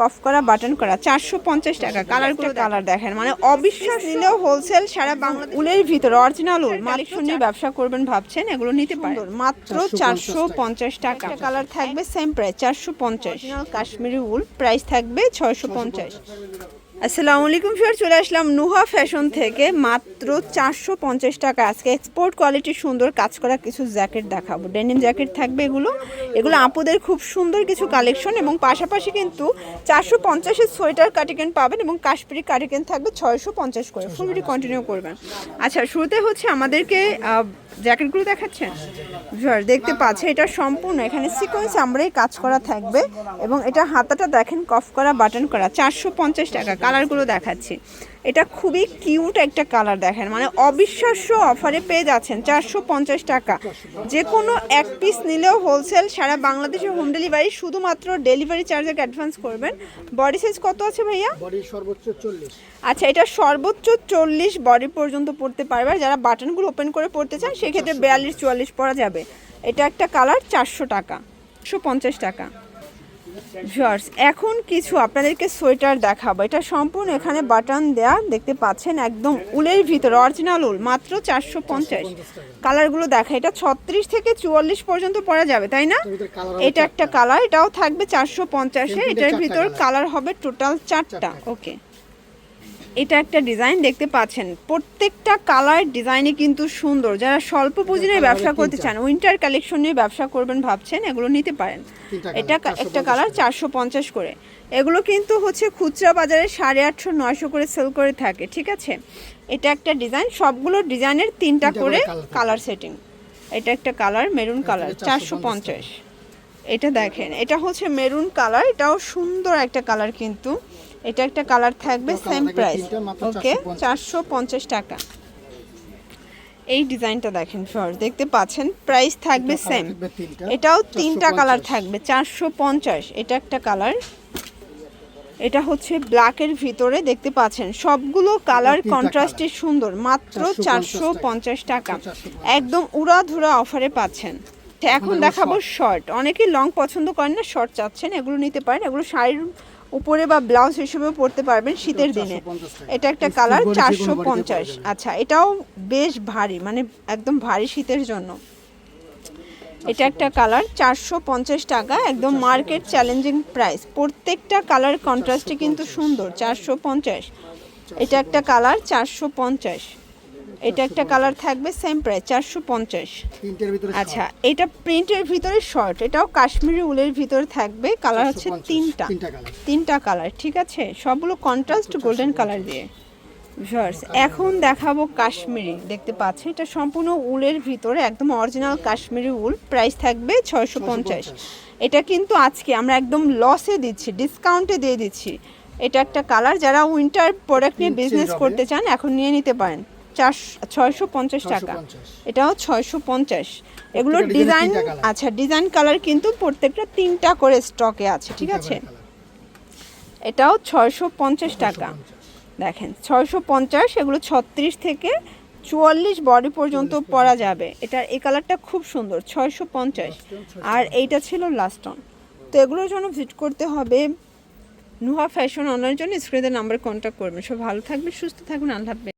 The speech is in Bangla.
কফ করা বাটন করা চারশো পঞ্চাশ টাকা। কালার করে কালার দেখেন। মানে অবিশ্বাস নিলেও হোলসেল সারা বাংলা উলের ভিতরে অরিজিনাল উল। মালিক শুনে ব্যবসা করবেন ভাবছেন এগুলো নিতে পারেন। মাত্র চারশো পঞ্চাশ টাকা। কালার থাকবে সেম প্রাইস চারশো পঞ্চাশ। কাশ্মীরি উল প্রাইস থাকবে ছয়শো পঞ্চাশ। আসসালামু আলাইকুম ফির চলে আসলাম নুহা ফ্যাশন থেকে। মাত্র চারশো পঞ্চাশ টাকা। আজকে এক্সপোর্ট কোয়ালিটির সুন্দর, কাজ করা কিছু জ্যাকেট দেখাবো। ডেনিম জ্যাকেট থাকবে এগুলো। এগুলো আপুদের খুব সুন্দর কিছু কালেকশন এবং পাশাপাশি কিন্তু চারশো পঞ্চাশের সোয়েটার কাটিকেন পাবেন এবং কাশ্মীরি কাটিকেন থাকবে ছয়শো পঞ্চাশ করে। ফুল ভিডিও কন্টিনিউ করবেন। আচ্ছা শুরুতে হচ্ছে আমাদেরকে জ্যাকেটগুলো দেখাচ্ছেন ভিউয়ার দেখতে পাচ্ছে এটা সম্পূর্ণ। এখানে সিকোয়েন্স আমরাই কাজ করা থাকবে এবং এটা হাতাটা দেখেন, কফ করা বাটন করা। চারশো পঞ্চাশ টাকা। কালারগুলো দেখাচ্ছি। এটা খুবই কিউট একটা কালার দেখেন। মানে অবিশ্বাস্য অফারে পেয়ে যাচ্ছেন চারশো পঞ্চাশ টাকা। যে কোনো এক পিস নিলেও হোলসেল সারা বাংলাদেশে হোম ডেলিভারি শুধুমাত্র ডেলিভারি চার্জের অ্যাডভান্স করবেন। বডি সাইজ কত আছে ভাইয়া? সর্বোচ্চ চল্লিশ। আচ্ছা এটা সর্বোচ্চ চল্লিশ বডি পর্যন্ত পড়তে পারবে। আর যারা বাটনগুলো ওপেন করে পড়তে চান সেক্ষেত্রে বিয়াল্লিশ চুয়াল্লিশ পরা যাবে। এটা একটা কালার চারশো টাকা একশো পঞ্চাশ টাকা। ভিউয়ার্স এখন কিছু আপনাদেরকে সোয়েটার দেখাবো। এটা সম্পূর্ণ এখানে বাটন দেয়া দেখতে পাচ্ছেন একদম উলের ভিতর অরিজিনাল উল মাত্র চারশো পঞ্চাশ। কালারগুলো দেখা এটা ছত্রিশ থেকে চুয়াল্লিশ পর্যন্ত পরা যাবে তাই না? এটা একটা কালার এটাও থাকবে চারশো পঞ্চাশে এটার ভিতর কালার হবে টোটাল চারটা ওকে এটা একটা ডিজাইন দেখতে পাচ্ছেন। প্রত্যেকটা কালার ডিজাইনে কিন্তু সুন্দর। যারা স্বল্প পুঁজি নিয়ে ব্যবসা করতে চান উইন্টার কালেকশন নিয়ে ব্যবসা করবেন ভাবছেন এগুলো নিতে পারেন। এটা একটা কালার চারশো পঞ্চাশ করে। এগুলো কিন্তু হচ্ছে খুচরা বাজারে সাড়ে আটশো নয়শো করে সেল করে থাকে ঠিক আছে? এটা একটা ডিজাইন সবগুলো ডিজাইনের তিনটা করে। Colour setting. এটা একটা কালার মেরুন কালার চারশো পঞ্চাশ এটা দেখেন এটা হচ্ছে মেরুন কালার এটাও সুন্দর একটা কালার কিন্তু। এটা একটা কালার থাকবে সেম প্রাইস ওকে 450 চারশো পঞ্চাশ। টাকা। এই ডিজাইনটা দেখেন ফর দেখতে পাচ্ছেন প্রাইস থাকবে সেম এটাও তিনটা কালার থাকবে চারশো পঞ্চাশ এটা একটা কালার। এটা হচ্ছে ব্ল্যাকের ভিতরে দেখতে পাচ্ছেন সবগুলো কালার কন্ট্রাস্টে সুন্দর মাত্র 450 চারশো পঞ্চাশ টাকা। 450 একদম উড়াধুরা অফারে পাচ্ছেন। এখন দেখাবো শর্ট অনেকেই লং পছন্দ করেন না শর্ট চাচ্ছেন এগুলো নিতে পারেন এগুলো শাড়ির উপরে বা ব্লাউজ হিসেবেও পরতে পারবেন শীতের দিনে। এটা একটা কালার চারশো পঞ্চাশ। আচ্ছা এটাও বেশ ভারী মানে একদম ভারী শীতের জন্য। এটা একটা কালার চারশো পঞ্চাশ টাকা একদম মার্কেট চ্যালেঞ্জিং প্রাইস। প্রত্যেকটা কালার কন্ট্রাস্টে কিন্তু সুন্দর চারশো পঞ্চাশ। এটা একটা কালার চারশো পঞ্চাশ। এটা একটা কালার থাকবে সেম প্রাইস চারশো পঞ্চাশ। ভিতরে আচ্ছা এটা প্রিন্টের ভিতরে শর্ট এটাও কাশ্মীরি উলের ভিতরে থাকবে কালার হচ্ছে তিনটা। তিনটা কালার ঠিক আছে? সবগুলো কন্ট্রাস্ট গোল্ডেন কালার দিয়ে। ভিউয়ার্স এখন দেখাবো কাশ্মীরি দেখতে পাচ্ছেন? এটা সম্পূর্ণ উলের ভিতরে একদম অরিজিনাল কাশ্মীরি উল প্রাইস থাকবে ছয়শো পঞ্চাশ। এটা কিন্তু আজকে আমরা একদম লসে দিচ্ছি ডিসকাউন্টে দিয়ে দিচ্ছি। এটা একটা কালার যারা উইন্টার প্রোডাক্ট নিয়ে বিজনেস করতে চান এখন নিয়ে নিতে পারেন। চার ছয়শো পঞ্চাশ টাকা। 650 এটাও ছয়শো পঞ্চাশ। এগুলোর ডিজাইন। আচ্ছা ডিজাইন কালার কিন্তু প্রত্যেকটা তিনটা করে স্টকে আছে ঠিক আছে? এটাও ছয়শো পঞ্চাশ টাকা। দেখেন ছয়শো পঞ্চাশ এগুলো ছত্রিশ থেকে চুয়াল্লিশ বডি পর্যন্ত পরা যাবে। এটার এই কালারটা খুব সুন্দর ছয়শো পঞ্চাশ। আর এইটা ছিল লাস্ট অন তো এগুলোর জন্য ভিজিট করতে হবে নুহা ফ্যাশন অনলাইনের জন্য। স্ক্রিনের নাম্বার কন্ট্যাক্ট করবেন। সব ভালো থাকবে সুস্থ থাকবেন। আল্লাহ।